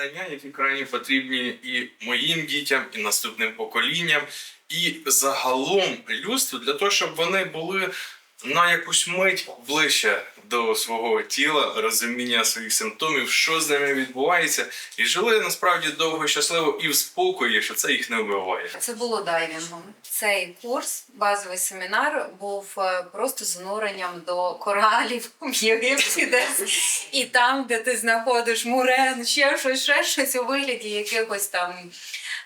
знання, які крайні потрібні і моїм дітям, і наступним поколінням, і загалом людству для того, щоб вони були на якусь мить ближче до свого тіла, розуміння своїх симптомів, що з ними відбувається, і жили насправді довго щасливо і в спокої, що це їх не вбиває. Це було дайвінгом. Цей курс, базовий семінар, був е, просто зануренням до коралів в Єгипті. І там, де ти знаходиш мурен, ще щось, ще щось у вигляді якихось там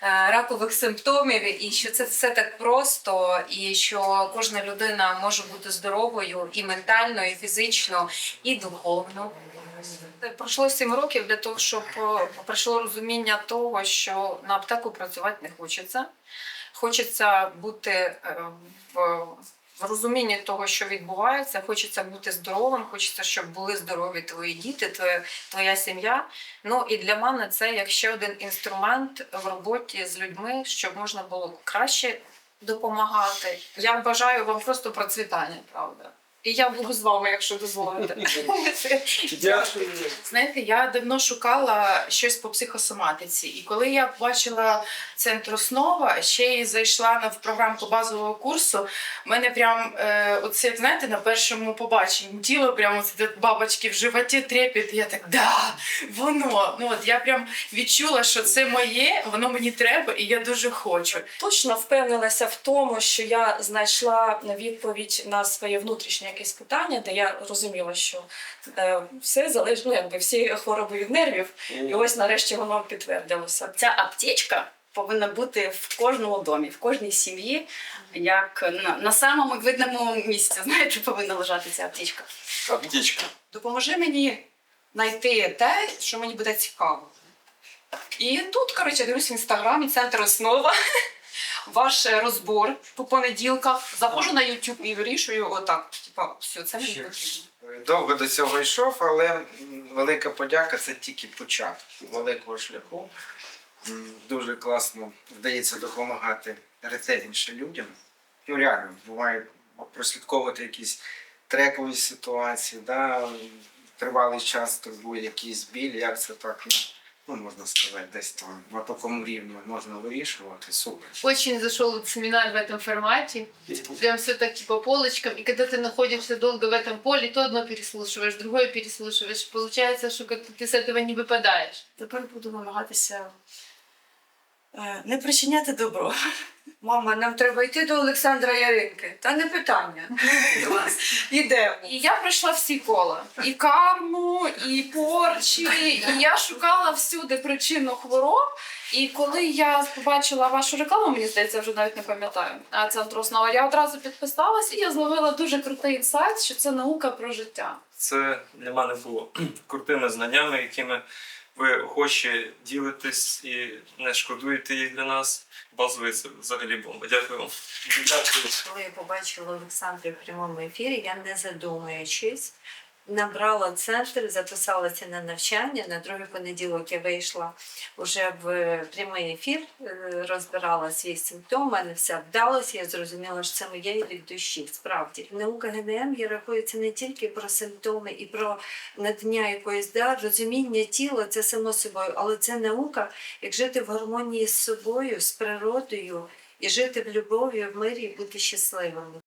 ракових симптомів, і що це все так просто, і що кожна людина може бути здоровою і ментально, і фізично, і духовно. Пройшло сім років для того, щоб е, прийшло розуміння того, що на аптеку працювати не хочеться. Хочеться бути е, в, в розумінні того, що відбувається. Хочеться бути здоровим, хочеться, щоб були здорові твої діти, твоя, твоя сім'я. Ну і для мене це як ще один інструмент в роботі з людьми, щоб можна було краще допомагати. Я бажаю вам просто процвітання, правда. І я буду з вами, якщо дозволите. Дякую. Знаєте, я давно шукала щось по психосоматиці, і коли я бачила центр основа, ще й зайшла на в програмку базового курсу. мене прям е, оце, знаєте, на першому побаченні тіло прямо це бабочки в животі трепет. Я так, да, воно. Ну от я прям відчула, що це моє, воно мені треба, і я дуже хочу. точно впевнилася в тому, що я знайшла відповідь на своє внутрішнє якесь питання, де я розуміла, що е, все залежно, ну, якби всі хвороби від нервів, і ось нарешті воно підтвердилося. Ця аптечка повинна бути в кожному домі, в кожній сім'ї, як на, на самому видному місці. Знаєте, повинна лежати ця аптечка. Аптечка. Допоможи мені знайти те, що мені буде цікаво. І тут, коротше, дивлюсь в інстаграмі, центр основа. Ваш е, розбор по понеділках. Заходжу на YouTube і вирішую отак. Типа, все, це мені потрібно. Довго до цього йшов, але велика подяка це тільки початок великого шляху. Дуже класно вдається допомагати ретельніше людям. Ну, реально, буває прослідковувати якісь трекові ситуації, да, тривалий час турбує якийсь біль, як це так, ну, ну можна сказати, десь там на такому рівні можна вирішувати. Супер. Очень зашел этот семинар в этом формате. Прям все таки по полочкам. И когда ты находишься долго в этом поле, то одно переслушиваешь, другое переслушиваешь. Получается, что как-то ты с этого не выпадаешь. Тепер буду намагатися е, не причиняти добро. Мама, нам треба йти до Олександра Яринки. Та не питання. Ідемо. І я пройшла всі кола. І карму, і порчі, і я шукала всюди причину хвороб. І коли я побачила вашу рекламу, мені здається, вже навіть не пам'ятаю. А центр основа, я одразу підписалась і я зловила дуже крутий інсайт, що це наука про життя. Це для мене було крутими знаннями, якими ви охоче ділитесь і не шкодуєте їх для нас. Базовий це взагалі бомба. Дякую вам. Дякую. Коли я побачила Олександра в прямому ефірі, я не задумуючись, набрала центр, записалася на навчання. На другий понеділок я вийшла вже в прямий ефір, е, розбирала свій симптом, мене все вдалося. Я зрозуміла, що це моє від душі. Справді, наука ГНМ я це не тільки про симптоми і про надання якоїсь да, розуміння тіла, це само собою, але це наука, як жити в гармонії з собою, з природою і жити в любові, в мирі, і бути щасливими.